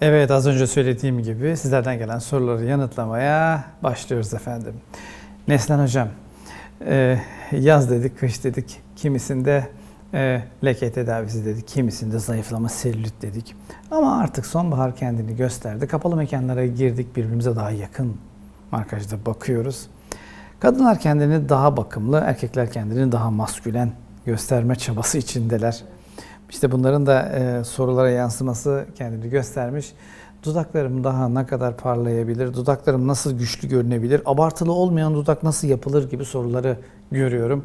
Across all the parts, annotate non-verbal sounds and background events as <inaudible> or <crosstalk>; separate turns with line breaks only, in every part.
Evet az önce söylediğim gibi sizlerden gelen soruları yanıtlamaya başlıyoruz efendim. Neslen Hocam, e, yaz dedik, kış dedik, kimisinde e, leke tedavisi dedik, kimisinde zayıflama selülit dedik. Ama artık sonbahar kendini gösterdi. Kapalı mekanlara girdik, birbirimize daha yakın markajda bakıyoruz. Kadınlar kendini daha bakımlı, erkekler kendini daha maskülen gösterme çabası içindeler. İşte bunların da e, sorulara yansıması kendini göstermiş. Dudaklarım daha ne kadar parlayabilir, dudaklarım nasıl güçlü görünebilir, abartılı olmayan dudak nasıl yapılır gibi soruları görüyorum.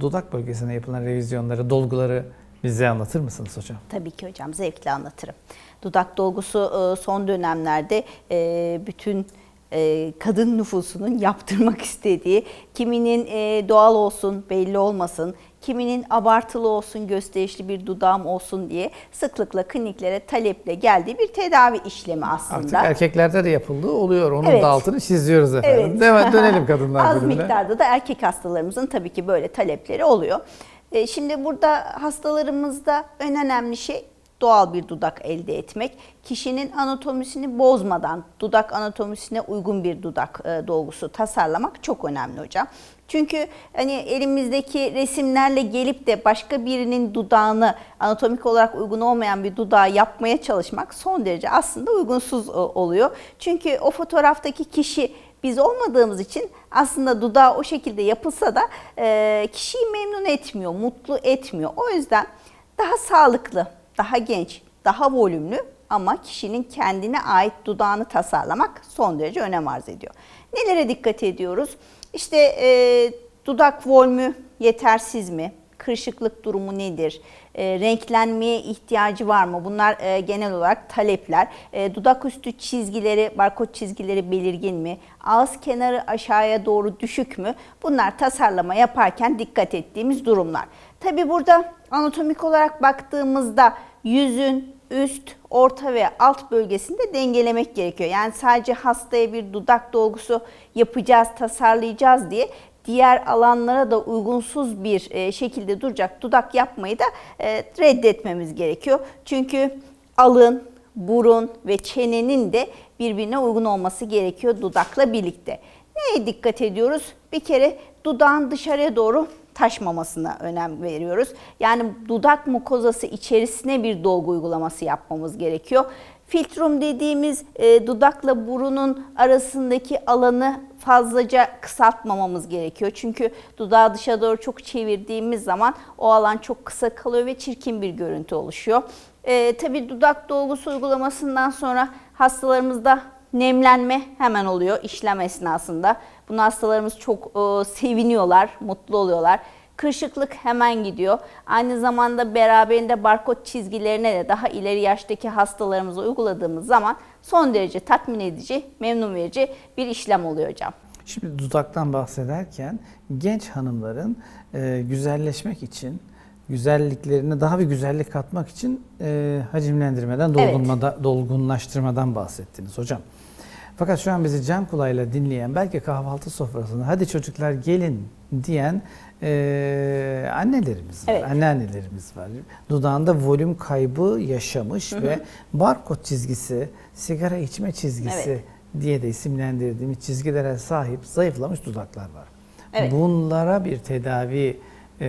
Dudak bölgesine yapılan revizyonları, dolguları bize anlatır mısınız hocam?
Tabii ki hocam zevkle anlatırım. Dudak dolgusu e, son dönemlerde e, bütün e, kadın nüfusunun <laughs> yaptırmak istediği, kiminin doğal olsun belli olmasın, kiminin abartılı olsun gösterişli bir dudağım olsun diye sıklıkla kliniklere taleple geldiği bir tedavi işlemi aslında.
Artık erkeklerde de yapıldığı oluyor. Onun
Evet.
da altını çiziyoruz efendim.
Evet.
Dönelim kadınlar <laughs>
Az
bölümüne.
miktarda da erkek hastalarımızın tabii ki böyle talepleri oluyor. E, Şimdi burada hastalarımızda en önemli şey doğal bir dudak elde etmek. Kişinin anatomisini bozmadan dudak anatomisine uygun bir dudak e, dolgusu tasarlamak çok önemli hocam. Çünkü hani elimizdeki resimlerle gelip de başka birinin dudağını anatomik olarak uygun olmayan bir dudağı yapmaya çalışmak son derece aslında uygunsuz e, oluyor. Çünkü o fotoğraftaki kişi biz olmadığımız için aslında dudağı o şekilde yapılsa da e, kişiyi memnun etmiyor, mutlu etmiyor. O yüzden daha sağlıklı, daha genç, daha volümlü ama kişinin kendine ait dudağını tasarlamak son derece önem arz ediyor. Nelere dikkat ediyoruz? İşte e, dudak volümü yetersiz mi? Kırışıklık durumu nedir? E, renklenmeye ihtiyacı var mı? Bunlar e, genel olarak talepler. E, dudak üstü çizgileri, barkod çizgileri belirgin mi? Ağız kenarı aşağıya doğru düşük mü? Bunlar tasarlama yaparken dikkat ettiğimiz durumlar. Tabi burada anatomik olarak baktığımızda yüzün üst, orta ve alt bölgesinde dengelemek gerekiyor. Yani sadece hastaya bir dudak dolgusu yapacağız, tasarlayacağız diye diğer alanlara da uygunsuz bir e, şekilde duracak dudak yapmayı da e, reddetmemiz gerekiyor. Çünkü alın, burun ve çenenin de birbirine uygun olması gerekiyor dudakla birlikte. Neye dikkat ediyoruz? Bir kere dudağın dışarıya doğru taşmamasına önem veriyoruz. Yani dudak mukozası içerisine bir dolgu uygulaması yapmamız gerekiyor. Filtrum dediğimiz e, dudakla burunun arasındaki alanı fazlaca kısaltmamamız gerekiyor. Çünkü dudağı dışa doğru çok çevirdiğimiz zaman o alan çok kısa kalıyor ve çirkin bir görüntü oluşuyor. E, tabii dudak dolgusu uygulamasından sonra hastalarımızda nemlenme hemen oluyor işlem esnasında. Bunu hastalarımız çok e, seviniyorlar, mutlu oluyorlar. Kırışıklık hemen gidiyor. Aynı zamanda beraberinde barkod çizgilerine de daha ileri yaştaki hastalarımıza uyguladığımız zaman son derece tatmin edici, memnun verici bir işlem oluyor hocam.
Şimdi dudaktan bahsederken genç hanımların e, güzelleşmek için, güzelliklerine daha bir güzellik katmak için e, hacimlendirmeden,
Evet.
dolgunmada, dolgunlaştırmadan bahsettiniz hocam. Fakat şu an bizi can kulağıyla dinleyen, belki kahvaltı sofrasında hadi çocuklar gelin diyen e, annelerimiz var,
Evet.
anneannelerimiz var. Dudağında volüm kaybı yaşamış ve barkod çizgisi, sigara içme çizgisi
Evet.
diye de isimlendirdiğimiz çizgilere sahip zayıflamış dudaklar var.
Evet.
Bunlara bir tedavi e,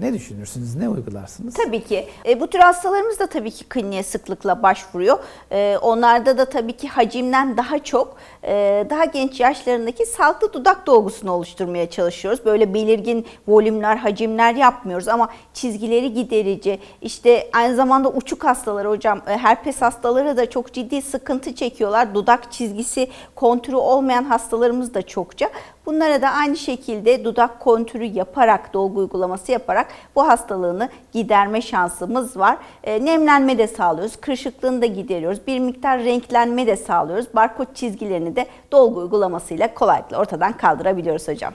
ne düşünürsünüz, ne uygularsınız?
Tabii ki. E, bu tür hastalarımız da tabii ki kliniğe sıklıkla başvuruyor. E, onlarda da tabii ki hacimden daha çok e, daha genç yaşlarındaki sağlıklı dudak dolgusunu oluşturmaya çalışıyoruz. Böyle belirgin volümler, hacimler yapmıyoruz ama çizgileri giderici, işte aynı zamanda uçuk hastaları hocam, e, herpes hastaları da çok ciddi sıkıntı çekiyorlar. Dudak çizgisi kontürü olmayan hastalarımız da çokça. Bunlara da aynı şekilde dudak kontürü yaparak, dolgu uygulaması yaparak bu hastalığını giderme şansımız var. E, nemlenme de sağlıyoruz, kırışıklığını da gideriyoruz. Bir miktar renklenme de sağlıyoruz. Barkod çizgilerini de dolgu uygulamasıyla kolaylıkla ortadan kaldırabiliyoruz hocam.